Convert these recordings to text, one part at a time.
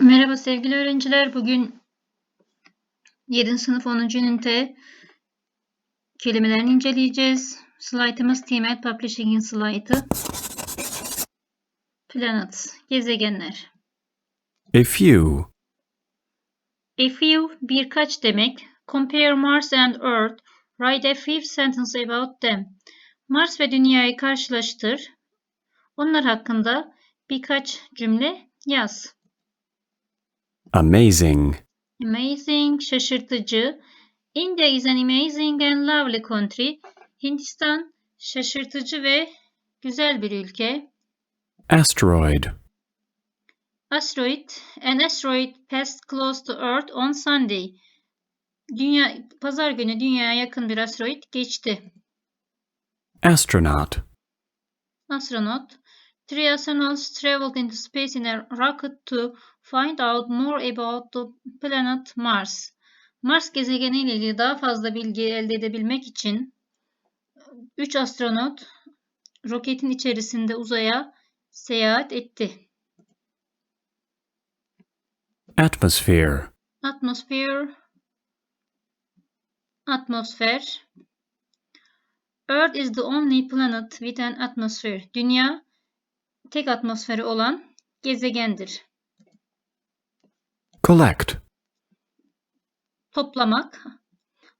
Merhaba sevgili öğrenciler. Bugün 7. sınıf 10. ünite kelimelerini inceleyeceğiz. Slaytımız Teamed Publishing'in slaytı. Planets, gezegenler. A few. A few, birkaç demek. Compare Mars and Earth. Write a few sentences about them. Mars ve Dünya'yı karşılaştır. Onlar hakkında birkaç cümle yaz. Amazing. Amazing, şaşırtıcı. India is an amazing and lovely country. Hindistan şaşırtıcı ve güzel bir ülke. Asteroid. Asteroid, an asteroid passed close to Earth on Sunday. Dünya, pazar günü dünyaya yakın bir asteroid geçti. Astronaut. Astronot, three astronauts traveled into space in a rocket to find out more about the planet Mars. Mars gezegeni ile ilgili daha fazla bilgi elde edebilmek için 3 astronot roketin içerisinde uzaya seyahat etti. Atmosphere. Atmosphere Atmosfer Earth is the only planet with an atmosphere. Dünya tek atmosferi olan gezegendir. Collect. Toplamak.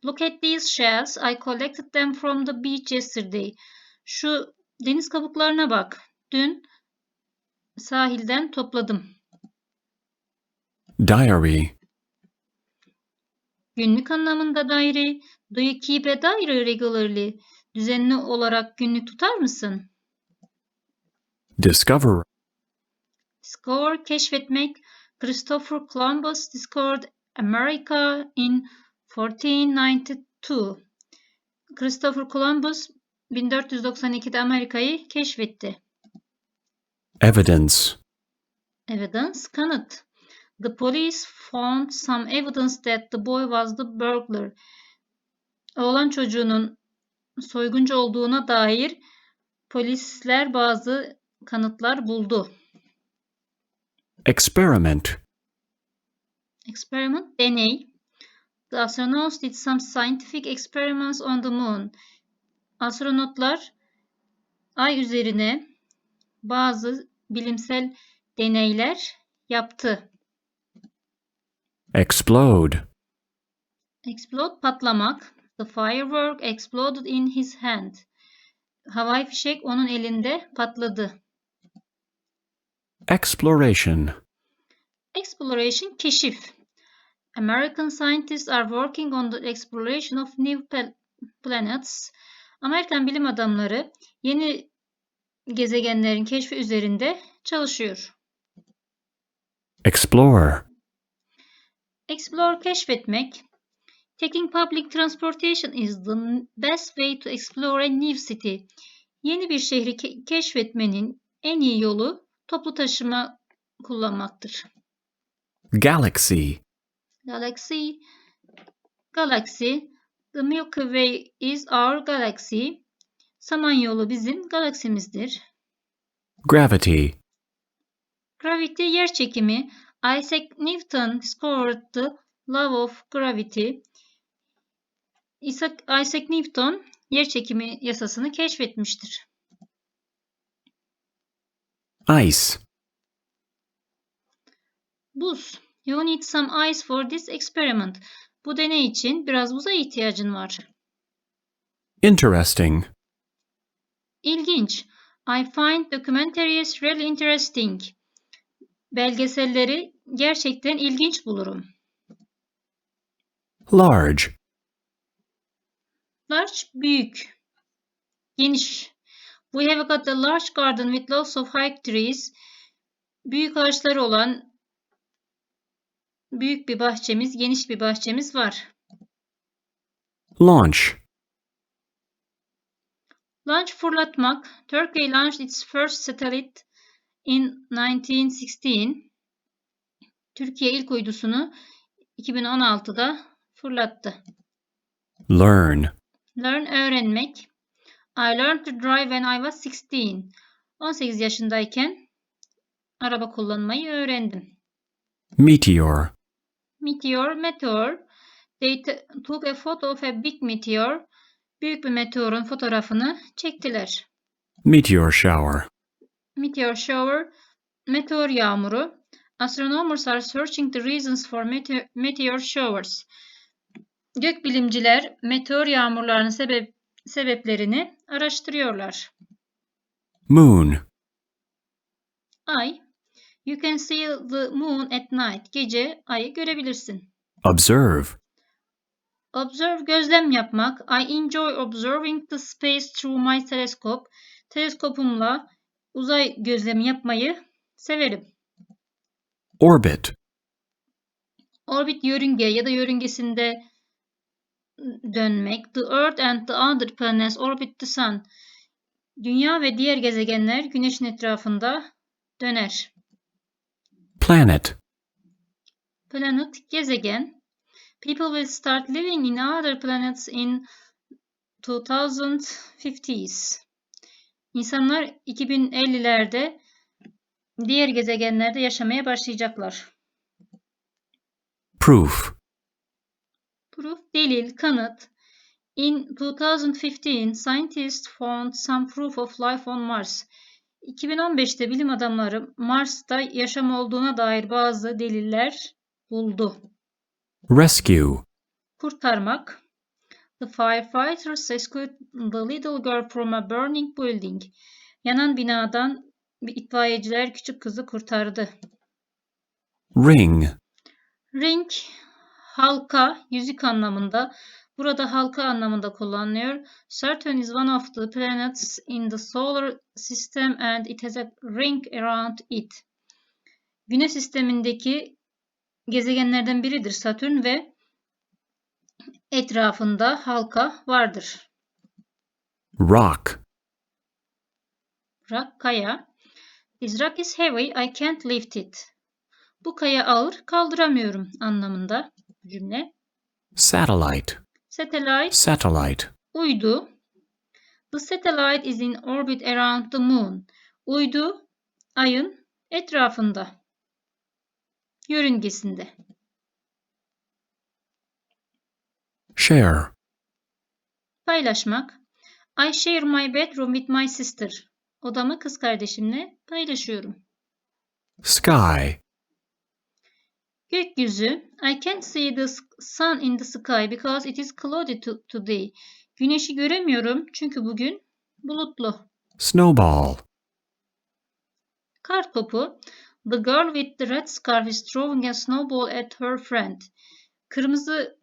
Look at these shells. I collected them from the beach yesterday. Şu deniz kabuklarına bak. Dün sahilden topladım. Diary. Günlük anlamında diary. Do you keep a diary regularly? Düzenli olarak günlük tutar mısın? Discover. Discover, keşfetmek. Christopher Columbus discovered America in 1492. Christopher Columbus 1492'de Amerika'yı keşfetti. Evidence. Evidence, kanıt. The police found some evidence that the boy was the burglar. Oğlan çocuğunun soyguncu olduğuna dair polisler bazı kanıtlar buldu. Experiment. Experiment, deney. The astronauts did some scientific experiments on the moon. Astronotlar ay üzerine bazı bilimsel deneyler yaptı. Explode. Explode patlamak. The firework exploded in his hand. Havai fişek onun elinde patladı. Exploration. Exploration keşif. American scientists are working on the exploration of new pla- planets. Amerikan bilim adamları yeni gezegenlerin keşfi üzerinde çalışıyor. Explore. Explore keşfetmek. Taking public transportation is the best way to explore a new city. Yeni bir şehri ke- keşfetmenin en iyi yolu toplu taşıma kullanmaktır. Galaxy. Galaxy Galaxy The Milky Way is our galaxy. Samanyolu bizim galaksimizdir. Gravity. Gravity yer çekimi. Isaac Newton discovered the law of gravity. Isaac, Isaac Newton yer çekimi yasasını keşfetmiştir. Ice. Buz. You need some ice for this experiment. Bu deney için biraz buza ihtiyacın var. Interesting. İlginç. I find documentaries really interesting. Belgeselleri gerçekten ilginç bulurum. Large. Large, büyük. Geniş. We have got a large garden with lots of high trees. Büyük ağaçları olan büyük bir bahçemiz, geniş bir bahçemiz var. Launch. Launch fırlatmak. Turkey launched its first satellite in 1916. Türkiye ilk uydusunu 2016'da fırlattı. Learn. Learn öğrenmek. I learned to drive when I was 16. 18 yaşındayken araba kullanmayı öğrendim. Meteor. Meteor, meteor. They took a photo of a big meteor. Büyük bir meteorun fotoğrafını çektiler. Meteor shower. Meteor shower, meteor yağmuru. Astronomers are searching the reasons for meteor, meteor showers. Gökbilimciler meteor yağmurlarının sebep, sebeplerini araştırıyorlar. Moon. Ay. You can see the moon at night. Gece ayı görebilirsin. Observe. Observe gözlem yapmak. I enjoy observing the space through my telescope. Teleskopumla uzay gözlemi yapmayı severim. Orbit. Orbit yörünge ya da yörüngesinde dönmek. The Earth and the other planets orbit the Sun. Dünya ve diğer gezegenler Güneş'in etrafında döner. Planet. Planet, gezegen. People will start living in other planets in 2050s. İnsanlar 2050'lerde diğer gezegenlerde yaşamaya başlayacaklar. Proof. Proof, delil, kanıt. In 2015, scientists found some proof of life on Mars. 2015'te bilim adamları Mars'ta yaşam olduğuna dair bazı deliller buldu. Rescue. Kurtarmak. The firefighters rescued the little girl from a burning building. Yanan binadan itfaiyeciler küçük kızı kurtardı. Ring. Ring halka, yüzük anlamında. Burada halka anlamında kullanılıyor. Saturn is one of the planets in the solar system and it has a ring around it. Güneş sistemindeki gezegenlerden biridir Satürn ve etrafında halka vardır. Rock. Rock kaya. This rock is heavy, I can't lift it. Bu kaya ağır, kaldıramıyorum anlamında cümle. Satellite. Satellite, Satellite. uydu. The satellite is in orbit around the moon. Uydu, ayın etrafında. Yörüngesinde. Share. Paylaşmak. I share my bedroom with my sister. Odamı kız kardeşimle paylaşıyorum. Sky. Gökyüzü. I can't see the sun in the sky because it is cloudy to today. Güneşi göremiyorum çünkü bugün bulutlu. Snowball. Kar topu. The girl with the red scarf is throwing a snowball at her friend. Kırmızı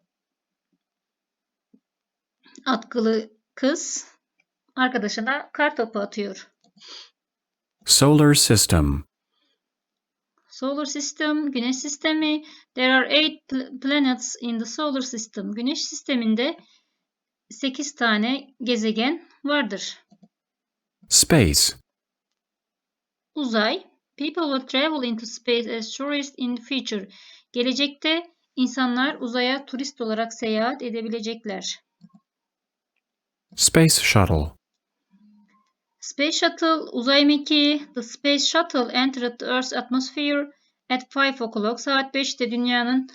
atkılı kız arkadaşına kar topu atıyor. Solar system. Solar system, güneş sistemi. There are eight pl- planets in the solar system. Güneş sisteminde 8 tane gezegen vardır. Space. Uzay. People will travel into space as tourists in the future. Gelecekte insanlar uzaya turist olarak seyahat edebilecekler. Space shuttle. Space Shuttle uzay mekiği. The Space Shuttle entered the Earth's atmosphere at 5 o'clock. Saat 5'te dünyanın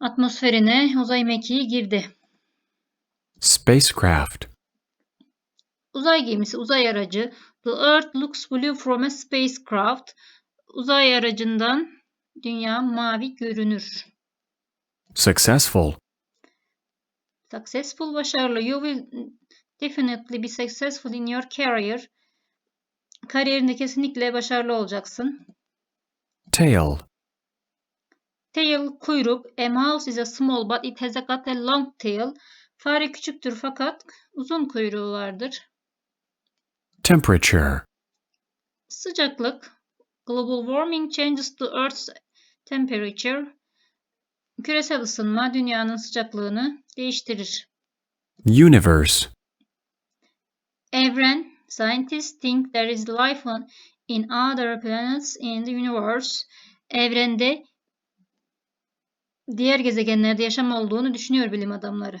atmosferine uzay mekiği girdi. Spacecraft. Uzay gemisi, uzay aracı. The Earth looks blue from a spacecraft. Uzay aracından dünya mavi görünür. Successful. Successful, başarılı. You will definitely be successful in your career. Kariyerinde kesinlikle başarılı olacaksın. Tail. Tail, kuyruk. A mouse is a small but it has got a long tail. Fare küçüktür fakat uzun kuyruğu vardır. Temperature. Sıcaklık. Global warming changes the Earth's temperature. Küresel ısınma dünyanın sıcaklığını değiştirir. Universe. Scientists think there is life on in other planets in the universe. Evrende diğer gezegenlerde yaşam olduğunu düşünüyor bilim adamları.